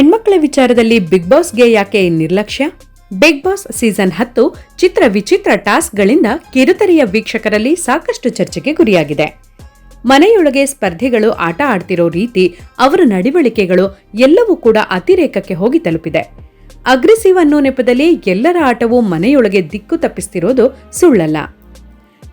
ಹೆಣ್ಮಕ್ಳ ವಿಚಾರದಲ್ಲಿ ಬಿಗ್ ಬಾಸ್ಗೆ ಯಾಕೆ ನಿರ್ಲಕ್ಷ್ಯ? ಬಿಗ್ ಬಾಸ್ ಸೀಸನ್ ಹತ್ತು ಚಿತ್ರ ವಿಚಿತ್ರ ಟಾಸ್ಕ್ಗಳಿಂದ ಕಿರುತೆರೆಯ ವೀಕ್ಷಕರಲ್ಲಿ ಸಾಕಷ್ಟು ಚರ್ಚೆಗೆ ಗುರಿಯಾಗಿದೆ. ಮನೆಯೊಳಗೆ ಸ್ಪರ್ಧಿಗಳು ಆಟ ಆಡ್ತಿರೋ ರೀತಿ ಅವರ ನಡವಳಿಕೆಗಳು ಎಲ್ಲವೂ ಕೂಡ ಅತಿರೇಕಕ್ಕೆ ಹೋಗಿ ತಲುಪಿದೆ. ಅಗ್ರೆಸಿವ್ ಅನ್ನೋ ನೆಪದಲ್ಲಿ ಎಲ್ಲರ ಆಟವು ಮನೆಯೊಳಗೆ ದಿಕ್ಕು ತಪ್ಪಿಸ್ತಿರೋದು ಸುಳ್ಳಲ್ಲ.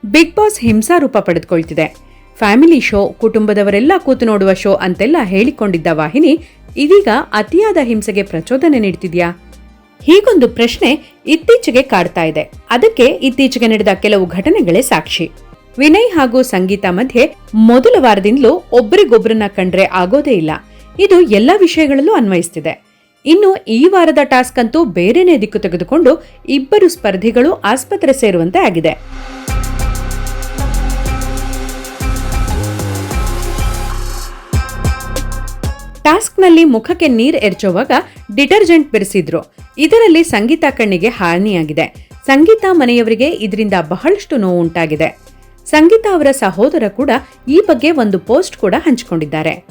ಬಿಗ್ ಬಾಸ್ ಹಿಂಸಾ ರೂಪ ಪಡೆದುಕೊಳ್ತಿದೆ. ಫ್ಯಾಮಿಲಿ ಶೋ, ಕುಟುಂಬದವರೆಲ್ಲ ಕೂತು ನೋಡುವ ಶೋ ಅಂತೆಲ್ಲ ಹೇಳಿಕೊಂಡಿದ್ದ ವಾಹಿನಿ ಇದೀಗ ಅತಿಯಾದ ಹಿಂಸೆಗೆ ಪ್ರಚೋದನೆ ನೀಡ್ತಿದ್ಯಾ? ಹೀಗೊಂದು ಪ್ರಶ್ನೆ ಇತ್ತೀಚೆಗೆ ಕಾಡ್ತಾ ಇದೆ. ಅದಕ್ಕೆ ಇತ್ತೀಚೆಗೆ ನಡೆದ ಕೆಲವು ಘಟನೆಗಳೇ ಸಾಕ್ಷಿ. ವಿನಯ್ ಹಾಗೂ ಸಂಗೀತ ಮಧ್ಯೆ ಮೊದಲ ವಾರದಿಂದಲೂ ಒಬ್ಬರಿಗೊಬ್ಬರನ್ನ ಕಂಡ್ರೆ ಆಗೋದೇ ಇಲ್ಲ. ಇದು ಎಲ್ಲ ವಿಷಯಗಳಲ್ಲೂ ಅನ್ವಯಿಸ್ತಿದೆ. ಇನ್ನು ಈ ವಾರದ ಟಾಸ್ಕ್ ಅಂತೂ ಬೇರೆನೇ ದಿಕ್ಕು ತೆಗೆದುಕೊಂಡು ಇಬ್ಬರು ಸ್ಪರ್ಧಿಗಳು ಆಸ್ಪತ್ರೆ ಸೇರುವಂತೆ ಆಗಿದೆ. ಟಾಸ್ಕ್ನಲ್ಲಿ ಮುಖಕ್ಕೆ ನೀರ್ ಎರಚುವಾಗ ಡಿಟರ್ಜೆಂಟ್ ಬೆರೆಸಿದ್ರು. ಇದರಲ್ಲಿ ಸಂಗೀತ ಕಣ್ಣಿಗೆ ಹಾನಿಯಾಗಿದೆ. ಸಂಗೀತ ಮನೆಯವರಿಗೆ ಇದರಿಂದ ಬಹಳಷ್ಟು ನೋವು ಉಂಟಾಗಿದೆ. ಸಂಗೀತ ಅವರ ಸಹೋದರ ಕೂಡ ಈ ಬಗ್ಗೆ ಒಂದು ಪೋಸ್ಟ್ ಕೂಡ ಹಂಚಿಕೊಂಡಿದ್ದಾರೆ.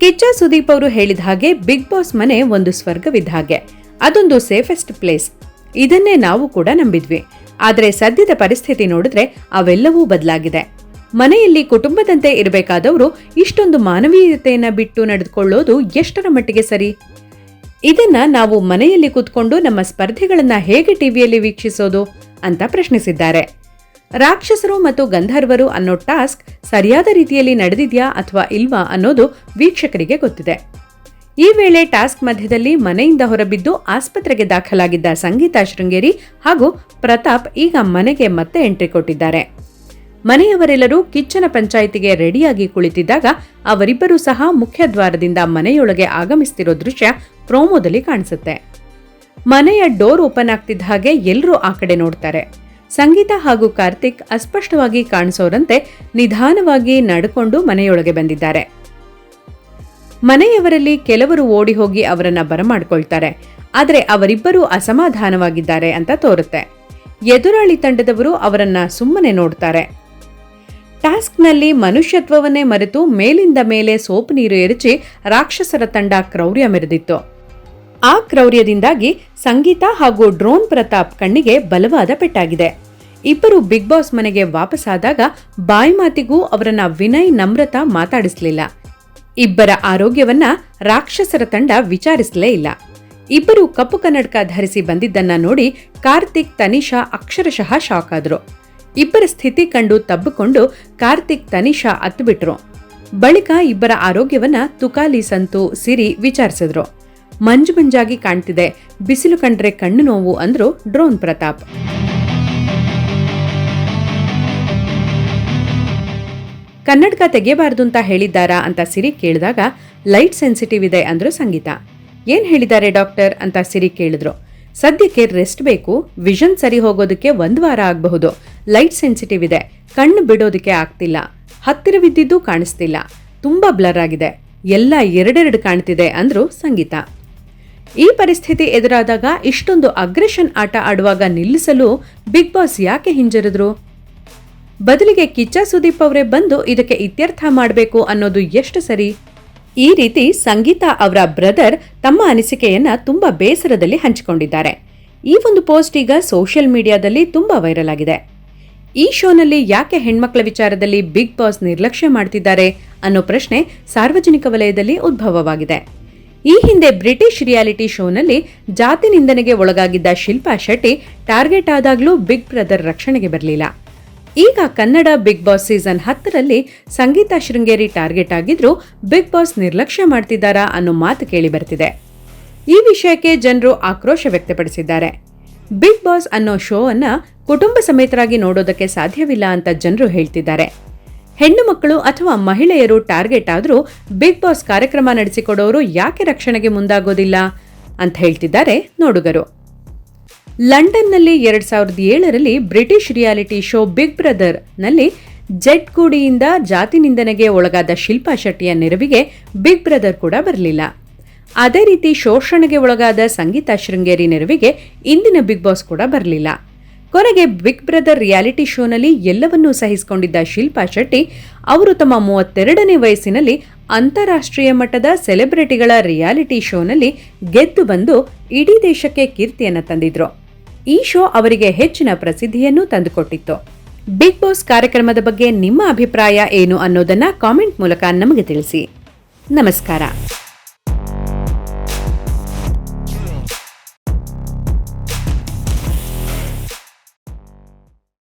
ಕಿಚ್ಚ ಸುದೀಪ್ ಅವರು ಹೇಳಿದ ಹಾಗೆ ಬಿಗ್ ಬಾಸ್ ಮನೆ ಒಂದು ಸ್ವರ್ಗವಿದ್ದ ಹಾಗೆ. ಅದೊಂದು ಸೇಫೆಸ್ಟ್ ಪ್ಲೇಸ್. ಇದನ್ನೇ ನಾವು ಕೂಡ ನಂಬಿದ್ವಿ. ಆದರೆ ಸದ್ಯದ ಪರಿಸ್ಥಿತಿ ನೋಡಿದ್ರೆ ಅವೆಲ್ಲವೂ ಬದಲಾಗಿದೆ. ಮನೆಯಲ್ಲಿ ಕುಟುಂಬದಂತೆ ಇರಬೇಕಾದವರು ಇಷ್ಟೊಂದು ಮಾನವೀಯತೆಯನ್ನ ಬಿಟ್ಟು ನಡೆದುಕೊಳ್ಳೋದು ಎಷ್ಟರ ಮಟ್ಟಿಗೆ ಸರಿ? ಇದನ್ನ ನಾವು ಮನೆಯಲ್ಲಿ ಕೂತ್ಕೊಂಡು ನಮ್ಮ ಸ್ಪರ್ಧೆಗಳನ್ನ ಹೇಗೆ ಟಿವಿಯಲ್ಲಿ ವೀಕ್ಷಿಸೋದು ಅಂತ ಪ್ರಶ್ನಿಸಿದ್ದಾರೆ. ರಾಕ್ಷಸರು ಮತ್ತು ಗಂಧರ್ವರು ಅನ್ನೋ ಟಾಸ್ಕ್ ಸರಿಯಾದ ರೀತಿಯಲ್ಲಿ ನಡೆದಿದೆಯಾ ಅಥವಾ ಇಲ್ವಾ ಅನ್ನೋದು ವೀಕ್ಷಕರಿಗೆ ಗೊತ್ತಿದೆ. ಈ ವೇಳೆ ಟಾಸ್ಕ್ ಮಧ್ಯದಲ್ಲಿ ಮನೆಯಿಂದ ಹೊರಬಿದ್ದು ಆಸ್ಪತ್ರೆಗೆ ದಾಖಲಾಗಿದ್ದ ಸಂಗೀತ ಶೃಂಗೇರಿ ಹಾಗೂ ಪ್ರತಾಪ್ ಈಗ ಮನೆಗೆ ಮತ್ತೆ ಎಂಟ್ರಿ ಕೊಟ್ಟಿದ್ದಾರೆ. ಮನೆಯವರೆಲ್ಲರೂ ಕಿಚ್ಚನ ಪಂಚಾಯಿತಿಗೆ ರೆಡಿಯಾಗಿ ಕುಳಿತಿದ್ದಾಗ ಅವರಿಬ್ಬರೂ ಸಹ ಮುಖ್ಯ ದ್ವಾರದಿಂದ ಮನೆಯೊಳಗೆ ಆಗಮಿಸ್ತಿರೋ ದೃಶ್ಯ ಪ್ರೋಮೋದಲ್ಲಿ ಕಾಣಿಸುತ್ತೆ. ಮನೆಯ ಡೋರ್ ಓಪನ್ ಆಗ್ತಿದ್ದ ಹಾಗೆ ಎಲ್ಲರೂ ಆ ಕಡೆ ನೋಡ್ತಾರೆ. ಸಂಗೀತ ಹಾಗೂ ಕಾರ್ತಿಕ್ ಅಸ್ಪಷ್ಟವಾಗಿ ಕಾಣಿಸೋರಂತೆ ನಿಧಾನವಾಗಿ ನಡ್ಕೊಂಡು ಮನೆಯೊಳಗೆ ಬಂದಿದ್ದಾರೆ. ಮನೆಯವರಲ್ಲಿ ಕೆಲವರು ಓಡಿ ಹೋಗಿ ಅವರನ್ನ ಬರಮಾಡ್ಕೊಳ್ತಾರೆ. ಆದರೆ ಅವರಿಬ್ಬರೂ ಅಸಮಾಧಾನವಾಗಿದ್ದಾರೆ ಅಂತ ತೋರುತ್ತೆ. ಎದುರಾಳಿ ತಂಡದವರು ಅವರನ್ನ ಸುಮ್ಮನೆ ನೋಡ್ತಾರೆ. ಟಾಸ್ಕ್ನಲ್ಲಿ ಮನುಷ್ಯತ್ವವನ್ನೇ ಮರೆತು ಮೇಲಿಂದ ಮೇಲೆ ಸೋಪು ನೀರು ಎರಚಿ ರಾಕ್ಷಸರ ತಂಡ ಕ್ರೌರ್ಯ ಮೆರೆದಿತ್ತು. ಆ ಕ್ರೌರ್ಯದಿಂದಾಗಿ ಸಂಗೀತ ಹಾಗೂ ಡ್ರೋನ್ ಪ್ರತಾಪ್ ಕಣ್ಣಿಗೆ ಬಲವಾದ ಪೆಟ್ಟಾಗಿದೆ. ಇಬ್ಬರು ಬಿಗ್ ಬಾಸ್ ಮನೆಗೆ ವಾಪಸ್ಸಾದಾಗ ಬಾಯಿ ಮಾತಿಗೂ ಅವರನ್ನ ವಿನಯ್ ನಮ್ರತ ಮಾತಾಡಿಸಲಿಲ್ಲ. ಇಬ್ಬರ ಆರೋಗ್ಯವನ್ನ ರಾಕ್ಷಸರ ತಂಡ ವಿಚಾರಿಸಲೇ ಇಲ್ಲ. ಇಬ್ಬರು ಕಪ್ಪು ಕನ್ನಡಕ ಧರಿಸಿ ಬಂದಿದ್ದನ್ನ ನೋಡಿ ಕಾರ್ತಿಕ್, ತನಿಷಾ ಅಕ್ಷರಶಃ ಶಾಕ್ ಆದ್ರು. ಇಬ್ಬರ ಸ್ಥಿತಿ ಕಂಡು ತಬ್ಬಿಕೊಂಡು ಕಾರ್ತಿಕ್ ತನಿಷಾ ಅತ್ತುಬಿಟ್ರು. ಬಳಿಕ ಇಬ್ಬರ ಆರೋಗ್ಯವನ್ನ ತುಕಾಲಿ ಸಂತು, ಸಿರಿ ವಿಚಾರಿಸಿದ್ರು. ಮಂಜು ಮಂಜಾಗಿ ಕಾಣ್ತಿದೆ, ಬಿಸಿಲು ಕಂಡ್ರೆ ಕಣ್ಣು ನೋವು ಅಂದ್ರು ಡ್ರೋನ್ ಪ್ರತಾಪ್. ಕನ್ನಡಕ ತೆಗೆಯಬಾರದು ಅಂತ ಹೇಳಿದ್ದಾರಾ ಅಂತ ಸಿರಿ ಕೇಳಿದಾಗ, ಲೈಟ್ ಸೆನ್ಸಿಟಿವ್ ಇದೆ ಅಂದ್ರು ಸಂಗೀತ. ಏನ್ ಹೇಳಿದ್ದಾರೆ ಡಾಕ್ಟರ್? ಅಂತ ಸಿರಿ ಕೇಳಿದ್ರು. ಸದ್ಯಕ್ಕೆ ರೆಸ್ಟ್ ಬೇಕು, ವಿಷನ್ ಸರಿ ಹೋಗೋದಕ್ಕೆ ಒಂದು ವಾರ ಆಗಬಹುದು. ಲೈಟ್ ಸೆನ್ಸಿಟಿವ್ ಇದೆ. ಕಣ್ಣು ಬಿಡೋದಕ್ಕೆ ಆಗ್ತಿಲ್ಲ. ಹತ್ತಿರವಿದ್ದಿದ್ದು ಕಾಣಿಸ್ತಿಲ್ಲ. ತುಂಬ ಬ್ಲರ್ ಆಗಿದೆ. ಎಲ್ಲ ಎರಡೆರಡು ಕಾಣ್ತಿದೆ ಅಂದ್ರು ಸಂಗೀತ. ಈ ಪರಿಸ್ಥಿತಿ ಎದುರಾದಾಗ ಇಷ್ಟೊಂದು ಅಗ್ರೆಷನ್ ಆಟ ಆಡುವಾಗ ನಿಲ್ಲಿಸಲು ಬಿಗ್ ಬಾಸ್ ಯಾಕೆ ಹಿಂಜರಿದ್ರು? ಬದಲಿಗೆ ಕಿಚ್ಚ ಸುದೀಪ್ ಅವರೇ ಬಂದು ಇದಕ್ಕೆ ಇತ್ಯರ್ಥ ಮಾಡಬೇಕು ಅನ್ನೋದು ಎಷ್ಟು ಸರಿ? ಈ ರೀತಿ ಸಂಗೀತಾ ಅವರ ಬ್ರದರ್ ತಮ್ಮ ಅನಿಸಿಕೆಯನ್ನ ತುಂಬಾ ಬೇಸರದಲ್ಲಿ ಹಂಚಿಕೊಂಡಿದ್ದಾರೆ. ಈ ಒಂದು ಪೋಸ್ಟ್ ಈಗ ಸೋಷಿಯಲ್ ಮೀಡಿಯಾದಲ್ಲಿ ತುಂಬಾ ವೈರಲ್ ಆಗಿದೆ. ಈ ಶೋನಲ್ಲಿ ಯಾಕೆ ಹೆಣ್ಮಕ್ಳ ವಿಚಾರದಲ್ಲಿ ಬಿಗ್ ಬಾಸ್ ನಿರ್ಲಕ್ಷ್ಯ ಮಾಡ್ತಿದ್ದಾರೆ ಅನ್ನೋ ಪ್ರಶ್ನೆ ಸಾರ್ವಜನಿಕ ವಲಯದಲ್ಲಿ ಉದ್ಭವವಾಗಿದೆ. ಈ ಹಿಂದೆ ಬ್ರಿಟಿಷ್ ರಿಯಾಲಿಟಿ ಶೋನಲ್ಲಿ ಜಾತಿ ನಿಂದನೆಗೆ ಒಳಗಾಗಿದ್ದ ಶಿಲ್ಪಾ ಶೆಟ್ಟಿ ಟಾರ್ಗೆಟ್ ಆದಾಗಲೂ ಬಿಗ್ ಬ್ರದರ್ ರಕ್ಷಣೆಗೆ ಬರಲಿಲ್ಲ. ಈಗ ಕನ್ನಡ ಬಿಗ್ ಬಾಸ್ ಸೀಸನ್ ಹತ್ತರಲ್ಲಿ ಸಂಗೀತ ಶೃಂಗೇರಿ ಟಾರ್ಗೆಟ್ ಆಗಿದ್ರೂ ಬಿಗ್ ಬಾಸ್ ನಿರ್ಲಕ್ಷ್ಯ ಮಾಡ್ತಿದ್ದಾರಾ ಅನ್ನೋ ಮಾತು ಕೇಳಿ ಬರ್ತಿದೆ. ಈ ವಿಷಯಕ್ಕೆ ಜನರು ಆಕ್ರೋಶ ವ್ಯಕ್ತಪಡಿಸಿದ್ದಾರೆ. ಬಿಗ್ ಬಾಸ್ ಅನ್ನೋ ಶೋ ಅನ್ನ ಕುಟುಂಬ ಸಮೇತರಾಗಿ ನೋಡೋದಕ್ಕೆ ಸಾಧ್ಯವಿಲ್ಲ ಅಂತ ಜನರು ಹೇಳ್ತಿದ್ದಾರೆ. ಹೆಣ್ಣು ಮಕ್ಕಳು ಅಥವಾ ಮಹಿಳೆಯರು ಟಾರ್ಗೆಟ್ ಆದರೂ ಬಿಗ್ ಬಾಸ್ ಕಾರ್ಯಕ್ರಮ ನಡೆಸಿಕೊಡೋರು ಯಾಕೆ ರಕ್ಷಣೆಗೆ ಮುಂದಾಗೋದಿಲ್ಲ ಅಂತ ಹೇಳ್ತಿದ್ದಾರೆ ನೋಡುಗರು. ಲಂಡನ್ನಲ್ಲಿ ಎರಡ್ ಸಾವಿರದ ಏಳರಲ್ಲಿ ಬ್ರಿಟಿಷ್ ರಿಯಾಲಿಟಿ ಶೋ ಬಿಗ್ ಬ್ರದರ್ನಲ್ಲಿ ಜೆಟ್ ಗೂಡಿಯಿಂದ ಜಾತಿ ನಿಂದನೆಗೆ ಒಳಗಾದ ಶಿಲ್ಪಾ ಶೆಟ್ಟಿಯ ನೆರವಿಗೆ ಬಿಗ್ ಬ್ರದರ್ ಕೂಡ ಬರಲಿಲ್ಲ. ಅದೇ ರೀತಿ ಶೋಷಣೆಗೆ ಒಳಗಾದ ಸಂಗೀತ ಶೃಂಗೇರಿ ನೆರವಿಗೆ ಇಂದಿನ ಬಿಗ್ ಬಾಸ್ ಕೂಡ ಬರಲಿಲ್ಲ. ಕೊನೆಗೆ ಬಿಗ್ ಬ್ರದರ್ ರಿಯಾಲಿಟಿ ಶೋನಲ್ಲಿ ಎಲ್ಲವನ್ನೂ ಸಹಿಸಿಕೊಂಡಿದ್ದ ಶಿಲ್ಪಾ ಶೆಟ್ಟಿ, ಅವರು ತಮ್ಮ ಮೂವತ್ತೆರಡನೇ ವಯಸ್ಸಿನಲ್ಲಿ ಅಂತಾರಾಷ್ಟ್ರೀಯ ಮಟ್ಟದ ಸೆಲೆಬ್ರಿಟಿಗಳ ರಿಯಾಲಿಟಿ ಶೋನಲ್ಲಿ ಗೆದ್ದು ಬಂದು ಇಡೀ ದೇಶಕ್ಕೆ ಕೀರ್ತಿಯನ್ನು ತಂದಿದ್ರು. ಈ ಶೋ ಅವರಿಗೆ ಹೆಚ್ಚಿನ ಪ್ರಸಿದ್ಧಿಯನ್ನು ತಂದುಕೊಟ್ಟಿತ್ತು. ಬಿಗ್ ಬಾಸ್ ಕಾರ್ಯಕ್ರಮದ ಬಗ್ಗೆ ನಿಮ್ಮ ಅಭಿಪ್ರಾಯ ಏನು ಅನ್ನೋದನ್ನ ಕಾಮೆಂಟ್ ಮೂಲಕ ನಮಗೆ ತಿಳಿಸಿ. ನಮಸ್ಕಾರ.